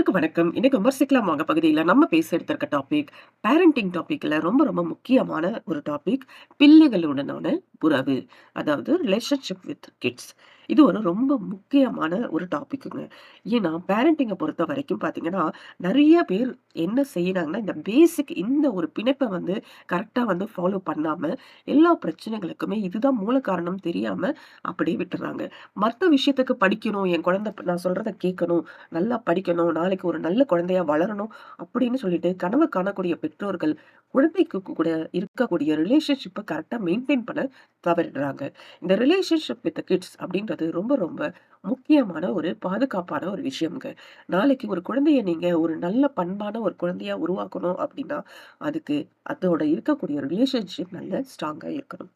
எல்லாருக்கும் வணக்கம். இன்னைக்கு விமர்சிக்கலாம் வாங்க பகுதியில நம்ம பேச எடுத்திருக்க டாபிக், பேரண்டிங் டாபிக்ல ரொம்ப ரொம்ப முக்கியமான ஒரு டாபிக், பிள்ளைகளுடனான உறவு. அதாவது ரிலேஷன்ஷிப் வித் கிட்ஸ். இது ஒரு ரொம்ப முக்கியமான ஒரு டாபிக்குங்க. ஏன்னா, பேரண்டிங்கை பொறுத்த வரைக்கும் பார்த்தீங்கன்னா, நிறைய பேர் என்ன செய்யறாங்கன்னா இந்த பேசிக் இந்த ஒரு பிணைப்பை வந்து கரெக்டாக வந்து ஃபாலோ பண்ணாமல் எல்லா பிரச்சனைகளுக்குமே இதுதான் மூல காரணம் தெரியாமல் அப்படியே விட்டுறாங்க மற்ற விஷயத்துக்கு படிக்கணும், என் குழந்தை நான் சொல்கிறத கேட்கணும், நல்லா படிக்கணும், நாளைக்கு ஒரு நல்ல குழந்தையா வளரணும் அப்படின்னு சொல்லிட்டு கனவு காணக்கூடிய பெற்றோர்கள், குழந்தைக்கு கூட இருக்கக்கூடிய ரிலேஷன்ஷிப்பை கரெக்டாக மெயின்டைன் பண்ண தவறிடுறாங்க. இந்த ரிலேஷன்ஷிப் வித் கிட்ஸ் அப்படின்றது ரொம்ப ரொம்ப முக்கியமான ஒரு பாதுகாப்பான ஒரு விஷயம்ங்க. நாளைக்கு ஒரு குழந்தைய நீங்க ஒரு நல்ல பண்பான ஒரு குழந்தையா உருவாக்கணும் அப்படின்னா, அதுக்கு அதோட இருக்கக்கூடிய ரிலேஷன்ஷிப் நல்ல ஸ்ட்ராங்கா இருக்கணும்.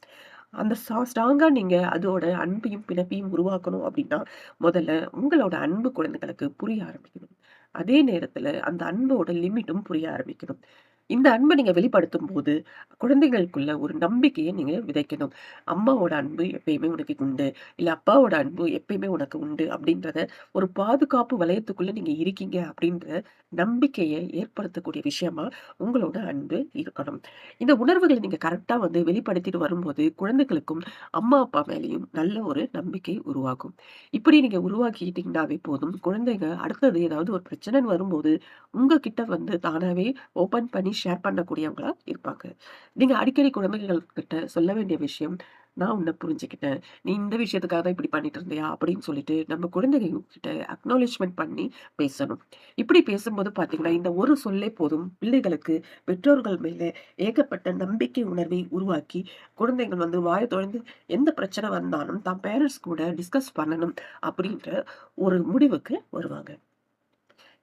அந்த ஸ்ட்ராங்காக நீங்கள் அதோட அன்பையும், பிணப்பையும் உருவாக்கணும் அப்படின்னா, முதல்ல உங்களோட அன்பு குழந்தைகளுக்கு புரிய ஆரம்பிக்கணும். அதே நேரத்தில் அந்த அன்போட லிமிட்டும் புரிய ஆரம்பிக்கணும். இந்த அன்பை நீங்கள் வெளிப்படுத்தும் போது குழந்தைகளுக்குள்ள ஒரு நம்பிக்கையை நீங்கள் விதைக்கணும். அம்மாவோட அன்பு எப்பயுமே உனக்கு உண்டு. இல்லை அப்பாவோட அன்பு எப்பயுமே உனக்கு உண்டு அப்படின்றத ஒரு பாதுகாப்பு வலயத்துக்குள்ள நீங்கள் இருக்கீங்க அப்படின்ற நம்பிக்கையை ஏற்படுத்தக்கூடிய விஷயமா உங்களோட அன்பு இருக்கணும். இந்த உணர்வுகளை நீங்கள் கரெக்டாக வந்து வெளிப்படுத்திட்டு வரும்போது, குழந்தைகளுக்கும் அம்மா, அப்பா மேலேயும் நல்ல ஒரு நம்பிக்கை உருவாகும். இப்படி நீங்கள் உருவாக்கிட்டீங்கன்னாவே போதும், குழந்தைங்க அடுத்தது ஏதாவது ஒரு பிரச்சனைன்னு வரும்போது, உங்ககிட்ட வந்து தானாகவே ஓப்பன் பண்ணி ஷேர் பண்ணக்கூடியவங்களா இருப்பாங்க. நீங்கள் அடிக்கடி குழந்தைகள் கிட்ட சொல்ல வேண்டிய விஷயம், "நான் உன்ன புரிஞ்சுக்கிட்டேன். நீ இந்த விஷயத்துக்காக தான் இப்படி பண்ணிட்டு இருந்தியா?" அப்படின்னு சொல்லிட்டு நம்ம குழந்தைகள் கிட்ட பண்ணி பேசணும். இப்படி பேசும்போது பார்த்தீங்கன்னா, இந்த ஒரு சொல்லே போதும் பிள்ளைகளுக்கு பெற்றோர்கள் மேலே ஏகப்பட்ட நம்பிக்கை உணர்வை உருவாக்கி, குழந்தைகள் வந்து வாய தொறந்து எந்த பிரச்சனை வந்தாலும் தான் பேரண்ட்ஸ் கூட டிஸ்கஸ் பண்ணணும் அப்படின்ற ஒரு முடிவுக்கு வருவாங்க.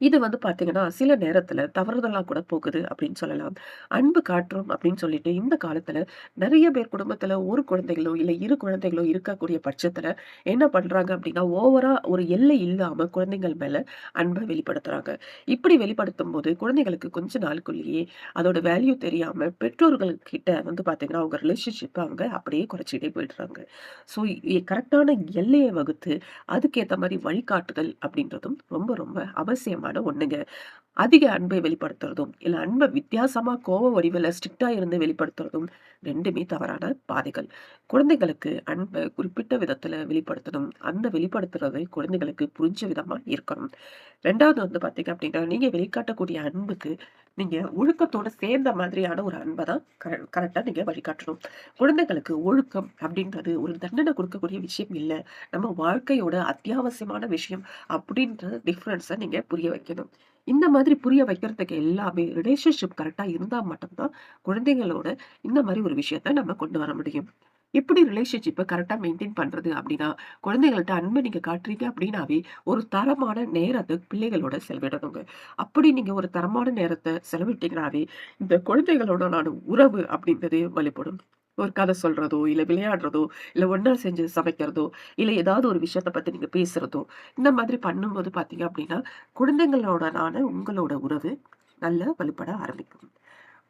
இது வந்து பார்த்தீங்கன்னா, சில நேரத்தில் தவறுதலாக கூட போகுது அப்படின்னு சொல்லலாம். அன்பு காட்டுறோம் அப்படின்னு சொல்லிட்டு இந்த காலத்தில் நிறைய பேர் குடும்பத்தில் ஒரு குழந்தைகளோ, இல்லை இரு குழந்தைகளோ இருக்கக்கூடிய பட்சத்தில் என்ன பண்ணுறாங்க அப்படின்னா, ஓவராக ஒரு எல்லை இல்லாமல் குழந்தைகள் மேலே அன்பை வெளிப்படுத்துகிறாங்க இப்படி வெளிப்படுத்தும் போது குழந்தைகளுக்கு கொஞ்ச நாளுக்குள்ளேயே அதோட வேல்யூ தெரியாமல் பெற்றோர்கள் கிட்ட வந்து பார்த்தீங்கன்னா, அவங்க ரிலேஷன்ஷிப்பை அவங்க அப்படியே குறைச்சிக்கிட்டே போயிடுறாங்க. ஸோ கரெக்டான எல்லையை வகுத்து, அதுக்கேற்ற மாதிரி வழிகாட்டுதல் அப்படின்றதும் ரொம்ப ரொம்ப அவசியமாக வெளிப்பாடு ஒண்ணுங்க. அதிக அன்பை வெளிப்படுத்துறதும், இல்ல அன்பை வித்தியாசமா கோவ வடிவில ஸ்ட்ரிக்ட்டா இருந்து வெளிப்படுத்துறதும் ரெண்டுமே தவறான பாதைகள். குழந்தைகளுக்கு அன்பை குறிப்பிட்ட விதத்துல வெளிப்படுத்தணும். அந்த வெளிப்படுத்துறது குழந்தைகளுக்கு புரிஞ்ச விதமா இருக்கணும். ரெண்டாவது வந்து பார்த்தீங்க அப்படின்னா, நீங்க வெளிக்காட்டக்கூடிய அன்புக்கு நீங்கள் ஒழுக்கத்தோடு சேர்ந்த மாதிரியான ஒரு அன்பை தான் கர கரெக்டாக நீங்கள் வழிகாட்டணும். குழந்தைகளுக்கு ஒழுக்கம் அப்படின்றது ஒரு தண்டனை கொடுக்கக்கூடிய விஷயம் இல்லை நம்ம வாழ்க்கையோட அத்தியாவசியமான விஷயம் அப்படின்ற டிஃப்ரென்ஸை நீங்கள் புரிய வைக்கணும். இந்த மாதிரி புரிய வைக்கிறதுக்கு எல்லாமே ரிலேஷன்ஷிப் கரெக்டாக இருந்தால் மட்டும்தான் குழந்தைங்களோட இந்த மாதிரி ஒரு விஷயத்த நம்ம கொண்டு வர முடியும். எப்படி ரிலேஷன்ஷிப்பை கரெக்டாக மெயின்டெயின் பண்ணுறது அப்படின்னா, குழந்தைகள்கிட்ட அன்பை நீங்கள் காட்டுறீங்க அப்படின்னாவே, ஒரு தரமான நேரத்தை பிள்ளைகளோட செலவிடணுங்க. அப்படி நீங்கள் ஒரு தரமான நேரத்தை செலவிட்டீங்கனாவே, இந்த குழந்தைகளோடான உறவு அப்படின்றது வலுப்படும். ஒரு கதை சொல்கிறதோ இல்லை விளையாடுறதோ, இல்லை ஒன்றா செஞ்சு சமைக்கிறதோ, இல்லை ஏதாவது ஒரு விஷயத்த பற்றி நீங்கள் பேசுகிறதோ இந்த மாதிரி பண்ணும்போது பார்த்தீங்க அப்படின்னா, குழந்தைங்களோடனான உங்களோட உறவு நல்லா வலுப்பட ஆரம்பிக்கும்.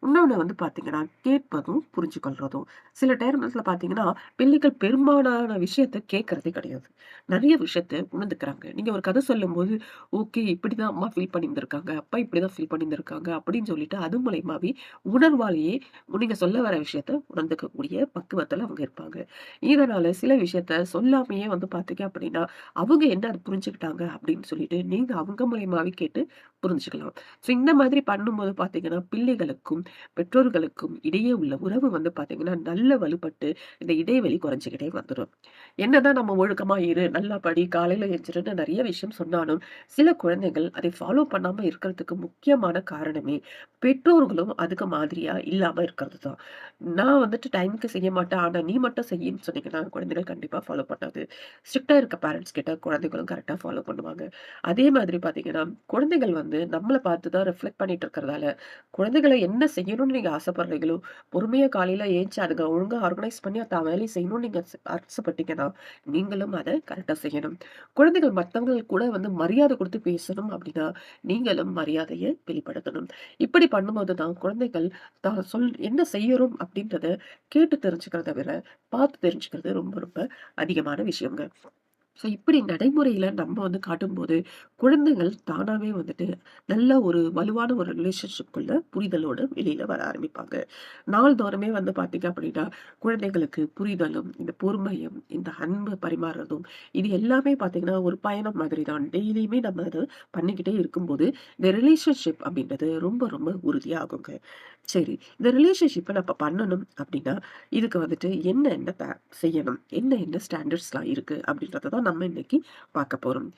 இன்னொன்னு வந்து பார்த்தீங்கன்னா, கேட்பதும், புரிஞ்சுகொள்றதும். சில நேரத்துல பார்த்தீங்கன்னா, பிள்ளைகள் பெரும்பாலான விஷயத்த கேட்கறதே கிடையாது. நிறைய விஷயத்த உணர்ந்துக்கிறாங்க. நீங்க ஒரு கதை சொல்லும்போது, ஓகே இப்படிதான் அம்மா ஃபீல் பண்ணியிருந்திருக்காங்க, அப்பா இப்படிதான் ஃபீல் பண்ணியிருந்திருக்காங்க அப்படின்னு சொல்லிட்டு அது மூலியமாவே உணர்வாலேயே நீங்க சொல்ல வர விஷயத்த உணர்ந்துக்கக்கூடிய பக்குவத்தில் அவங்க இருப்பாங்க. இதனால சில விஷயத்த சொல்லாமையே வந்து பார்த்தீங்க அப்படின்னா, அவங்க என்ன அது புரிஞ்சுக்கிட்டாங்க அப்படின்னு சொல்லிட்டு நீங்க அவங்க மூலியமாவே கேட்டு புரிஞ்சுக்கலாம். ஸோ இந்த மாதிரி பண்ணும்போது பார்த்தீங்கன்னா, பிள்ளைகளுக்கும், பெற்றோர்களுக்கும் இடையே உள்ள உறவு வந்து பார்த்தீங்கன்னா, நல்ல வலுப்பட்டு இந்த இடைவெளி குறைஞ்சுக்கிட்டே வந்துடும் என்னதான் நம்ம ஒழுக்கமாக இரு, நல்லா படி, காலையில் எந்திரின்னு நிறைய விஷயம் சொன்னாலும், சில குழந்தைகள் அதை ஃபாலோ பண்ணாமல் இருக்கிறதுக்கு முக்கியமான காரணமே, பெற்றோர்களும் அதுக்கு மாதிரியாக இல்லாமல் இருக்கிறது தான். நான் வந்துட்டு டைம்க்கு செய்ய மாட்டேன். ஆனால் நீ மட்டும் செய்யுன்னு சொன்னீங்கன்னா, குழந்தைகள் கண்டிப்பாக ஃபாலோ பண்ணாது. ஸ்ட்ரிக்டாக இருக்க பேரண்ட்ஸ் கிட்ட குழந்தைகளும் கரெக்டாக ஃபாலோ பண்ணுவாங்க. அதே மாதிரி பார்த்தீங்கன்னா, குழந்தைகள் வந்து நம்மளை பார்த்து தான் ரிஃப்ளெக்ட் பண்ணிட்டு இருக்கிறதால, குழந்தைகள என்ன செய்யணும்னு நீங்க ஆசைப்படுறீங்களோ, பொறுமையா காலையில ஏஞ்சி அதுங்க ஒழுங்கா ஆர்கனைஸ் பண்ணி தான் வேலையை செய்யணும்னு நீங்க ஆசைப்பட்டீங்கன்னா, நீங்களும் அதை கரெக்டாக செய்யணும். குழந்தைகள் மற்றவங்களுக்கு கூட வந்து மரியாதை கொடுத்து பேசணும் அப்படின்னா, நீங்களும் மரியாதையை வெளிப்படுத்தணும். இப்படி பண்ணும்போது தான் குழந்தைகள் தான் சொல் என்ன செய்யறோம் அப்படின்றத கேட்டு தெரிஞ்சுக்கிறத விட, பார்த்து தெரிஞ்சுக்கிறது ரொம்ப ரொம்ப அதிகமான விஷயங்க. ஸோ இப்படி நடைமுறையில நம்ம வந்து காட்டும்போது, குழந்தைகள் தானாகவே வந்துட்டு நல்ல ஒரு வலுவான ஒரு ரிலேஷன்ஷிப்குள்ள புரிதலோட வெளியில வர ஆரம்பிப்பாங்க. நாள்தோறுமே வந்து பார்த்தீங்க அப்படின்னா, குழந்தைகளுக்கு புரிதலும், இந்த பொறுமையும், இந்த அன்பு பரிமாறுறதும், இது எல்லாமே பார்த்தீங்கன்னா, ஒரு பயணம் மாதிரி தான். டெய்லியுமே நம்ம அதை பண்ணிக்கிட்டே இருக்கும்போது, இந்த ரிலேஷன்ஷிப் அப்படின்றது ரொம்ப ரொம்ப உறுதியாகுங்க. சரி, இந்த ரிலேஷன்ஷிப்பை நம்ம பண்ணணும் அப்படின்னா, இதுக்கு வந்துட்டு என்ன என்ன த செய்யணும்? என்ன என்ன ஸ்டாண்டர்ட்ஸ்லாம் இருக்கு? அப்படின்றத தான் நம்ம இன்னைக்கு பார்க்க போகிறோம்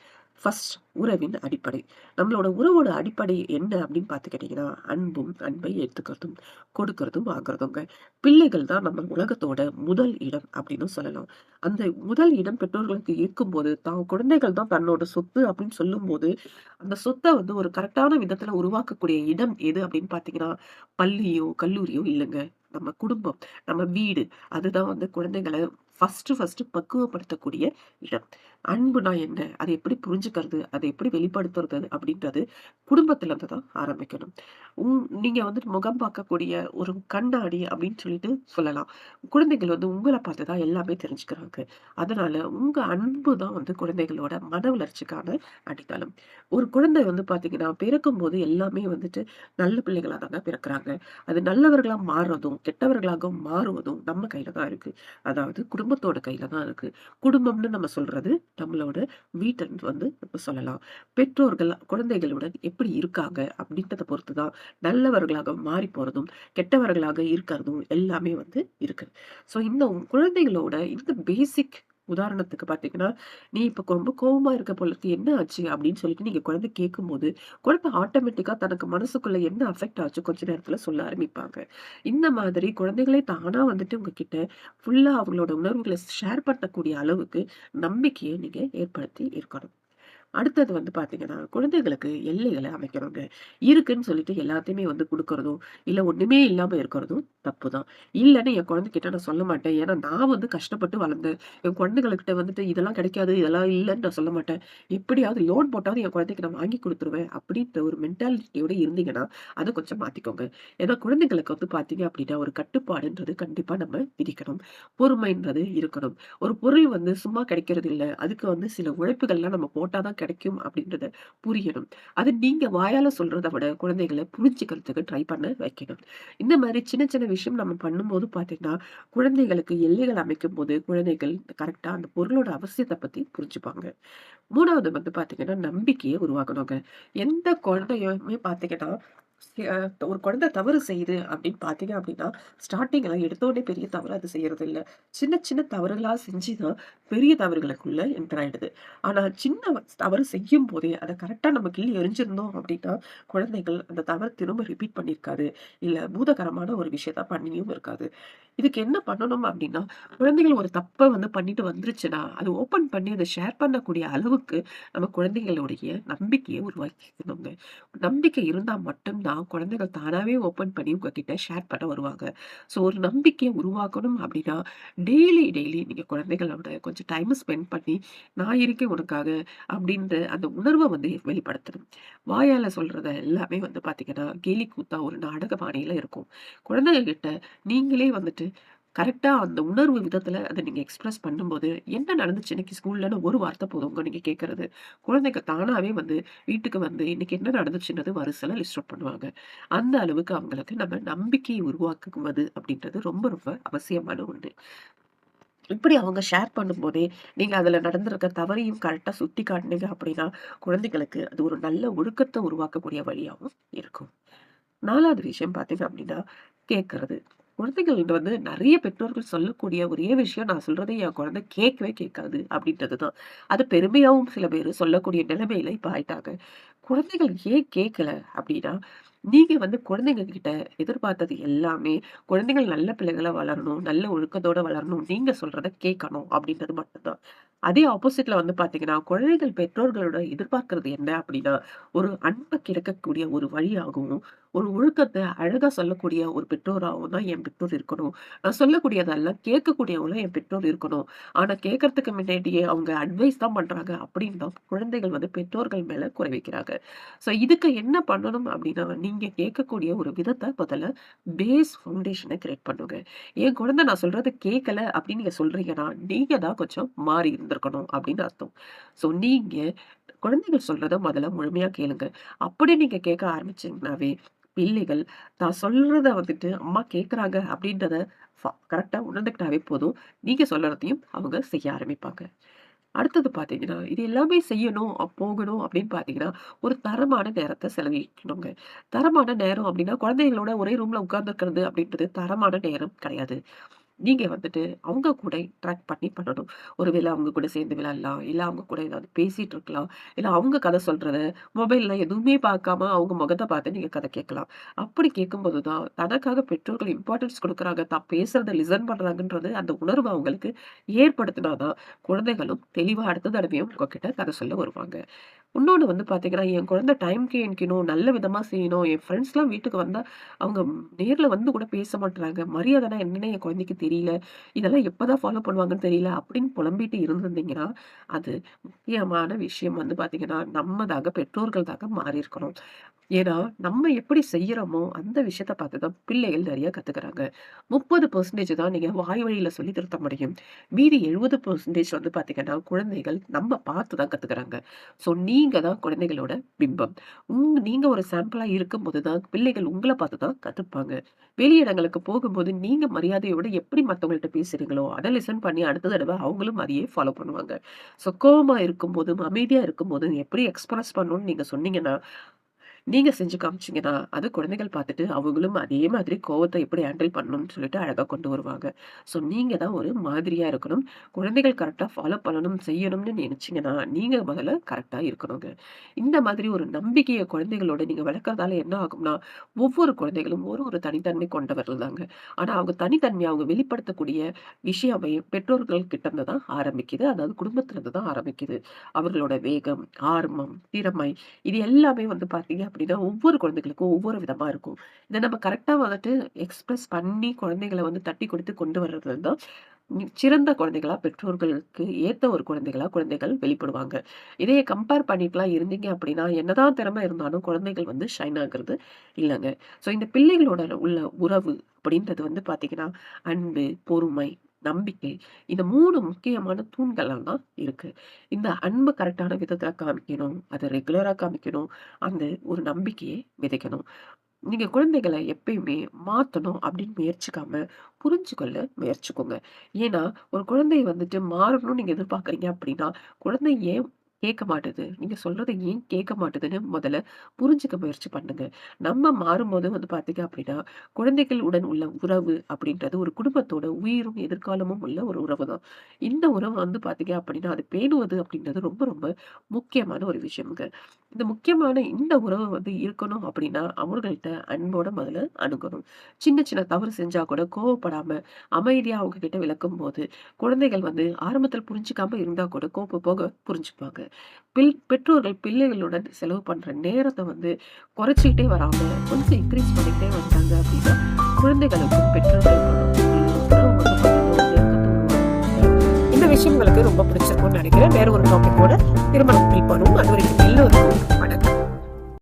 ஃபர்ஸ்ட் உறவின் அடிப்படை. நம்மளோட உறவோட அடிப்படை என்ன அப்படின்னு பார்த்துக்கிட்டீங்கன்னா, அன்பும், அன்பை எடுத்துக்கிறதும் கொடுக்கறதும், வாங்குறதுங்க. பிள்ளைகள் தான் நம்ம உலகத்தோட முதல் இடம் அப்படின்னு சொல்லலாம். அந்த முதல் இடம் பெற்றோர்களுக்கு இருக்கும்போது, தான் குழந்தைகள் தான் தன்னோட சொத்து அப்படின்னு சொல்லும்போது, அந்த சொத்தை வந்து ஒரு கரெக்டான விதத்துல உருவாக்கக்கூடிய இடம் எது அப்படின்னு பார்த்தீங்கன்னா, பள்ளியோ, கல்லூரியோ இல்லைங்க நம்ம குடும்பம், நம்ம வீடு. அதுதான் வந்து குழந்தைகளை ஃபஸ்ட்டு ஃபஸ்ட்டு பக்குவப்படுத்தக்கூடிய இடம். அன்புனா என்ன? அதை எப்படி புரிஞ்சுக்கிறது? அதை எப்படி வெளிப்படுத்துறது? அப்படின்றது குடும்பத்துலேருந்து தான் ஆரம்பிக்கணும். உங் நீங்கள் வந்து முகம் பார்க்கக்கூடிய ஒரு கண்ணாடி அப்படின்னு சொல்லிட்டு சொல்லலாம். குழந்தைகள் வந்து உங்களை பார்த்து தான் எல்லாமே தெரிஞ்சுக்கிறாங்க. அதனால உங்கள் அன்பு தான் வந்து குழந்தைகளோட மன வளர்ச்சிக்கான அடித்தளம். ஒரு குழந்தை வந்து பார்த்தீங்கன்னா, பிறக்கும்போது எல்லாமே வந்துட்டு நல்ல பிள்ளைகளாக தாங்க பிறக்கிறாங்க அது நல்லவர்களாக மாறுறதும், கெட்டவர்களாக மாறுவதும் நம்ம கையில் தான் இருக்குது அதாவது குடும்பத்தோட கையில் தான் இருக்குது குடும்பம்னு நம்ம சொல்கிறது நம்மளோட வீட்ட வந்து நம்ம சொல்லலாம். பெற்றோர்கள் குழந்தைகளுடன் எப்படி இருக்காங்க அப்படின்றத பொறுத்து தான் நல்லவர்களாக மாறி போறதும், கெட்டவர்களாக இருக்கிறதும் எல்லாமே வந்து இருக்கு. ஸோ இந்த குழந்தைகளோட இந்த பேசிக் உதாரணத்துக்கு பார்த்தீங்கன்னா, "நீ இப்போ ரொம்ப கோபமாக இருக்க போல இருக்கு. என்ன ஆச்சு?" அப்படின்னு சொல்லிட்டு நீங்கள் குழந்தை கேட்கும்போது, குழந்தை ஆட்டோமேட்டிக்காக தனக்கு மனசுக்குள்ளே என்ன அஃபெக்ட் ஆச்சு கொஞ்ச நேரத்தில் சொல்ல ஆரம்பிப்பாங்க. இந்த மாதிரி குழந்தைகளே தானாக வந்துட்டு உங்ககிட்ட ஃபுல்லாக அவங்களோட உணர்வுகளை ஷேர் பண்ணக்கூடிய அளவுக்கு நம்பிக்கையை நீங்கள் ஏற்படுத்தி இருக்கணும். அடுத்தது வந்து பார்த்தீங்கன்னா, குழந்தைகளுக்கு எல்லைகளை அமைக்கணுங்க. இருக்குன்னு சொல்லிட்டு எல்லாத்தையுமே வந்து கொடுக்கறதும் இல்லை ஒன்றுமே இல்லாமல் இருக்கிறதும் தப்பு தான். இல்லைன்னு என் குழந்தைகிட்ட நான் சொல்ல மாட்டேன். ஏன்னா நான் வந்து கஷ்டப்பட்டு வளர்ந்தேன். என் குழந்தைகளுக்கிட்ட வந்துட்டு இதெல்லாம் கிடைக்காது, இதெல்லாம் இல்லைன்னு நான் சொல்ல மாட்டேன். எப்படியாவது லோன் போட்டாவது என் குழந்தைக்கு நான் வாங்கி கொடுத்துருவேன் அப்படின்ற ஒரு மென்டாலிட்டியோட இருந்தீங்கன்னா, அதை கொஞ்சம் மாத்திக்கோங்க. ஏன்னா குழந்தைகளுக்கு வந்து பார்த்தீங்க அப்படின்னா, ஒரு கட்டுப்பாடுன்றது கண்டிப்பா நம்ம விதிக்கணும். பொறுமைன்றது இருக்கணும். ஒரு பொருள் வந்து சும்மா கிடைக்கிறது இல்ல. அதுக்கு வந்து சில உழைப்புகள்லாம் நம்ம போட்டால் தான் கிடைக்கும் அப்படின்றத புரியணும். அது நீங்க வாயால சொல்றத விட குழந்தைகளை புரிஞ்சுக்கிறதுக்கு ட்ரை பண்ண வைக்கணும். இந்த மாதிரி சின்ன சின்ன விஷயம் நம்ம பண்ணும்போது பார்த்தீங்கன்னா, குழந்தைகளுக்கு எல்லைகள் அமைக்கும் போது குழந்தைகள் கரெக்டா அந்த பொருளோட அவசியத்தை பத்தி புரிஞ்சுப்பாங்க. மூணாவது வந்து பார்த்தீங்கன்னா, நம்பிக்கையை உருவாக்கணுங்க. எந்த குழந்தையுமே பார்த்தீங்கன்னா, ஒரு குழந்தை தவறு செய்யுது அப்படின்னு பார்த்தீங்க அப்படின்னா, ஸ்டார்டிங்கில் எடுத்தோடனே பெரிய தவறு அது செய்யறது இல்லை சின்ன சின்ன தவறுகளாக செஞ்சு தான் பெரிய தவறுகளுக்குள்ள என்டர் ஆயிடுது. ஆனா சின்ன தவறு செய்யும் போதே அத கரெக்டாக நம்ம கிள்ளி எரிஞ்சிருந்தோம் அப்படின்னா, குழந்தைகள் அந்த தவறு திரும்ப ரிப்பீட் பண்ணியிருக்காது. இல்ல பூதகரமான ஒரு விஷயத்த பண்ணியும் இருக்காது. இதுக்கு என்ன பண்ணணும் அப்படின்னா, குழந்தைகள் ஒரு தப்பை வந்து பண்ணிட்டு வந்துருச்சுன்னா, அது ஓப்பன் பண்ணி அதை ஷேர் பண்ணக்கூடிய அளவுக்கு நம்ம குழந்தைகளுடைய நம்பிக்கையை உருவாக்கிக்கணுங்க. நம்பிக்கை இருந்தா மட்டும்தான் தான் குழந்தைகள் தானாகவே ஓப்பன் பண்ணி உங்ககிட்ட ஷேர் பண்ண வருவாங்க. ஸோ ஒரு நம்பிக்கையை உருவாக்கணும் அப்படின்னா, டெய்லி டெய்லி நீங்க குழந்தைகளோட கொஞ்சம் டைம் ஸ்பெண்ட் பண்ணி, "நான் இருக்கேன் உனக்காக" அப்படின்ற அந்த உணர்வை வந்து வெளிப்படுத்தணும். வாயால சொல்கிறத எல்லாமே வந்து பார்த்தீங்கன்னா, கேலி கூத்தா ஒரு நாடக பாணியில் இருக்கும். குழந்தைங்க கிட்ட நீங்களே வந்துட்டு கரெக்டாக அந்த உணர்வு விதத்தில் அதை நீங்கள் எக்ஸ்ப்ரெஸ் பண்ணும்போது, "என்ன நடந்துச்சு இன்னைக்கு ஸ்கூல்லன்னு" ஒரு வார்த்தை போதுங்க நீங்கள் கேட்குறது குழந்தைங்க தானாகவே வந்து வீட்டுக்கு வந்து இன்னைக்கு என்ன நடந்துச்சுன்றது வரிசைல லிஸ்ட் அவுட் பண்ணுவாங்க. அந்த அளவுக்கு அவங்களுக்கு நம்ம நம்பிக்கையை உருவாக்குவது அப்படின்றது ரொம்ப ரொம்ப அவசியமான ஒன்று இப்படி அவங்க ஷேர் பண்ணும்போதே, நீங்கள் அதில் நடந்திருக்க தவறையும் கரெக்டாக சுட்டி காட்டினீங்க அப்படின்னா, குழந்தைகளுக்கு அது ஒரு நல்ல ஒழுக்கத்தை உருவாக்கக்கூடிய வழியாகவும் இருக்கும். நாலாவது விஷயம் பார்த்தீங்க அப்படின்னா, கேட்கறது. குழந்தைகள் வந்து நிறைய பெற்றோர்கள் சொல்லக்கூடிய ஒரே விஷயம், "நான் சொல்றதை என் குழந்தை கேட்கவே கேட்காது" அப்படின்றது தான். அது பெருமையாகவும் சில பேர் சொல்லக்கூடிய நிலைமையில இப்ப ஆயிட்டாங்க. குழந்தைகள் ஏன் கேட்கல அப்படின்னா, நீங்க வந்து குழந்தைங்க கிட்ட எதிர்பார்த்தது எல்லாமே, குழந்தைகள் நல்ல பிள்ளைகளை வளரணும், நல்ல ஒழுக்கத்தோட வளரணும், நீங்க சொல்றத கேட்கணும் அப்படின்றது மட்டும்தான் அதே ஆப்போசிட்ல வந்து பார்த்தீங்கன்னா, குழந்தைகள் பெற்றோர்களோட எதிர்பார்க்கறது என்ன அப்படின்னா, ஒரு அன்பை கிடைக்கக்கூடிய ஒரு வழியாகவும், ஒரு ஒழுக்கத்தை அழகா சொல்லக்கூடிய ஒரு பெற்றோராகவும் தான் என் பெற்றோர் இருக்கணும். நான் சொல்லக்கூடியதெல்லாம் கேட்கக்கூடியவங்களும் என் பெற்றோர் இருக்கணும். ஆனா கேட்கறதுக்கு முன்னாடியே அவங்க அட்வைஸ் தான் பண்றாங்க அப்படின்னு தான் குழந்தைகள் வந்து பெற்றோர்கள் மேல குறை வைக்கிறாங்க. ஸோ இதுக்கு என்ன பண்ணணும் அப்படின்னா, நீங்க கேட்கக்கூடிய ஒரு விதத்தை முதல்ல பேஸ் ஃபவுண்டேஷனை கிரியேட் பண்ணுங்க. என் குழந்தை நான் சொல்றத கேட்கல அப்படின்னு நீங்க சொல்றீங்கன்னா, நீங்க தான் கொஞ்சம் மாறி இருந்திருக்கணும் அப்படின்னு அர்த்தம். ஸோ நீங்க குழந்தைகள் சொல்றத முதல்ல முழுமையா கேளுங்க. அப்படி நீங்க கேட்க ஆரம்பிச்சீங்கன்னாவே, பிள்ளைகள் தான் சொல்றத வந்துட்டு அம்மா கேட்குறாங்க அப்படின்றத கரெக்டாக உணர்ந்துக்கிட்டாவே போதும். நீங்க சொல்றதையும் அவங்க செய்ய ஆரம்பிப்பாங்க. அடுத்தது பார்த்தீங்கன்னா, இது எல்லாமே செய்யணும், போகணும் அப்படின்னு பார்த்தீங்கன்னா, ஒரு தரமான நேரத்தை செலவிக்கணுங்க தரமான நேரம் அப்படின்னா, குழந்தைகளோட ஒரே ரூம்ல உட்கார்ந்துருக்கிறது அப்படின்றது தரமான நேரம் கிடையாது. நீங்கள் வந்துட்டு அவங்க கூட ட்ராக் பண்ணி பண்ணணும். ஒருவேளை அவங்க கூட சேர்ந்து விளையாடலாம், இல்லை அவங்க கூட ஏதாவது பேசிகிட்டு இருக்கலாம், இல்லை அவங்க கதை சொல்கிறத மொபைல்ல எதுவுமே பார்க்காம அவங்க முகத்தை பார்த்து நீங்கள் கதை கேட்கலாம். அப்படி கேட்கும்போது தான் தனக்காக பெற்றோர்கள் இம்பார்ட்டன்ஸ் கொடுக்குறாங்க தான் பேசுகிறத லிசன் பண்ணுறாங்கன்றது அந்த உணர்வு அவங்களுக்கு ஏற்படுத்தினா தான் குழந்தைகளும் தெளிவாக அடுத்த தடவையும் உங்ககிட்ட கதை சொல்ல வருவாங்க. இன்னொன்று வந்து பார்த்தீங்கன்னா, என் குழந்தை டைம்க்கு எந்திக்கணும், நல்ல விதமாக செய்யணும், என் ஃப்ரெண்ட்ஸ்லாம் வீட்டுக்கு வந்தால் அவங்க நேரில் வந்து கூட பேச மாட்டுறாங்க மரியாதைனா என்னென்ன என் குழந்தைக்கு தெரியல. இதெல்லாம் எப்போ தான் ஃபாலோ பண்ணுவாங்கன்னு தெரியல அப்படின்னு புலம்பிட்டு இருந்திருந்தீங்கன்னா, அது முக்கியமான விஷயம் வந்து பார்த்தீங்கன்னா, நம்மதாக பெற்றோர்கள்தாக பெற்றோர்கள் மாறியிருக்கணும். ஏன்னா, நம்ம எப்படி செய்யறோமோ அந்த விஷயத்த பார்த்து தான் பிள்ளைகள் நிறைய கத்துக்கிறாங்க. 30% தான் நீங்க வாய் வழியில சொல்லி திருத்த முடியும். மீதி 70% வந்து பார்த்தீங்கன்னா, குழந்தைகள் நம்ம பார்த்து தான் கத்துக்கிறாங்க. ஸோ நீங்க தான் குழந்தைகளோட பிம்பம். உங் நீங்க ஒரு சாம்பிளா இருக்கும்போது தான் பிள்ளைகள் உங்களை பார்த்து தான் கத்துப்பாங்க. வெளியிடங்களுக்கு போகும்போது நீங்க மரியாதையோட எப்படி மற்றவங்கள்ட்ட பேசுறீங்களோ, அதை லிசன் பண்ணி அடுத்த தடவை அவங்களும் அதையே ஃபாலோ பண்ணுவாங்க. ஸோ கோவமா இருக்கும்போதும், அமைதியா இருக்கும்போதும் எப்படி எக்ஸ்பிரஸ் பண்ணணும்னு நீங்க சொன்னீங்கன்னா, நீங்கள் செஞ்சு காமிச்சீங்கன்னா, அது குழந்தைகள் பார்த்துட்டு அவங்களும் அதே மாதிரி கோவத்தை எப்படி ஹேண்டில் பண்ணணும்னு சொல்லிட்டு அழகாக கொண்டு வருவாங்க. ஸோ நீங்கள் தான் ஒரு மாதிரியாக இருக்கணும். குழந்தைகள் கரெக்டாக ஃபாலோ பண்ணணும், செய்யணும்னு நினச்சிங்கன்னா நீங்கள் முதல்ல கரெக்டாக இருக்கணுங்க. இந்த மாதிரி ஒரு நம்பிக்கையை குழந்தைகளோட நீங்கள் வளர்க்குறதால என்ன ஆகும்னா, ஒவ்வொரு குழந்தைகளும் ஒரு ஒரு தனித்தன்மை கொண்டவர்கள் தாங்க. ஆனால் அவங்க தனித்தன்மையை அவங்க வெளிப்படுத்தக்கூடிய விஷயமே பெற்றோர்கள் கிட்ட இருந்து தான் ஆரம்பிக்குது. அதாவது குடும்பத்திலேருந்து தான் ஆரம்பிக்குது. அவர்களோட வேகம், ஆர்வம், திறமை இது எல்லாமே வந்து பார்த்தீங்க அப்படின்னா, ஒவ்வொரு குழந்தைகளுக்கும் ஒவ்வொரு விதமாக இருக்கும். இதை நம்ம கரெக்டாக வந்துட்டு எக்ஸ்பிரஸ் பண்ணி குழந்தைகளை வந்து தட்டி கொடுத்து கொண்டு வர்றதுல தான் சிறந்த குழந்தைகளா பெற்றோர்களுக்கு ஏற்ற ஒரு குழந்தைகளா குழந்தைகள் வெளிப்படுவாங்க. இதைய கம்பேர் பண்ணிட்டுலாம் இருந்தீங்க அப்படின்னா, என்னதான் திறமை இருந்தாலும் குழந்தைகள் வந்து ஷைன் ஆகுறது இல்லைங்க ஸோ இந்த பிள்ளைகளோட உள்ள உறவு அப்படின்றது வந்து பார்த்தீங்கன்னா, அன்பு, பொறுமை, நம்பிக்கை இந்த மூணு முக்கியமான தூண்களாக தான் இருக்கு. இந்த அன்பு கரெக்டான விதத்துல காமிக்கணும். அதை ரெகுலரா காமிக்கணும். அந்த ஒரு நம்பிக்கையை விதைக்கணும். நீங்க குழந்தைகளை எப்பயுமே மாத்தணும் அப்படின்னு முயற்சிக்காம, புரிஞ்சுக்கொள்ள முயற்சிக்கோங்க. ஏன்னா, ஒரு குழந்தை வந்துட்டு மாறணும்னு நீங்க எதிர்பார்க்குறீங்க அப்படின்னா, குழந்தை ஏன் கேட்க மாட்டுது? நீங்கள் சொல்கிறத ஏன் கேட்க மாட்டுதுன்னு முதல்ல புரிஞ்சுக்க முயற்சி பண்ணுங்க. நம்ம மாறும்போது வந்து பார்த்தீங்க அப்படின்னா, குழந்தைகள் உடன் உள்ள உறவு அப்படின்றது ஒரு குடும்பத்தோட உயிரும், எதிர்காலமும் உள்ள ஒரு உறவு தான். இந்த உறவு வந்து பார்த்தீங்க அப்படின்னா, அது பேணுவது அப்படின்றது ரொம்ப ரொம்ப முக்கியமான ஒரு விஷயம்ங்க. இந்த முக்கியமான இந்த உறவு வந்து இருக்கணும் அப்படின்னா, அவங்கள்ட்ட அன்போட முதல்ல அணுகணும். சின்ன சின்ன தவறு செஞ்சா கூட கோவப்படாம, அமைதியா அவங்க கிட்ட விளக்கும்போது, குழந்தைகள் வந்து ஆரம்பத்தில் புரிஞ்சுக்காம இருந்தா கூட போக போக புரிஞ்சுப்பாங்க. பில் பெற்றோர்கள் பிள்ளைகளுடன் செலவு பண்ற நேரத்தை வந்து குறைச்சிக்கிட்டே வராம, கொஞ்சம் இன்க்ரீஸ் பண்ணிக்கிட்டே வந்தாங்க அப்படின்னா, குழந்தைகளுக்கும் பெற்றோர்களுக்கும் விஷயம் உங்களுக்கு ரொம்ப பிடிச்சிருக்கும்னு நினைக்கிறேன். வேற ஒரு டாபிக்கோட திரும்ப மீட் பண்ணுவோம். அதுவரைக்கும் எல்லோருக்கும் வணக்கம்.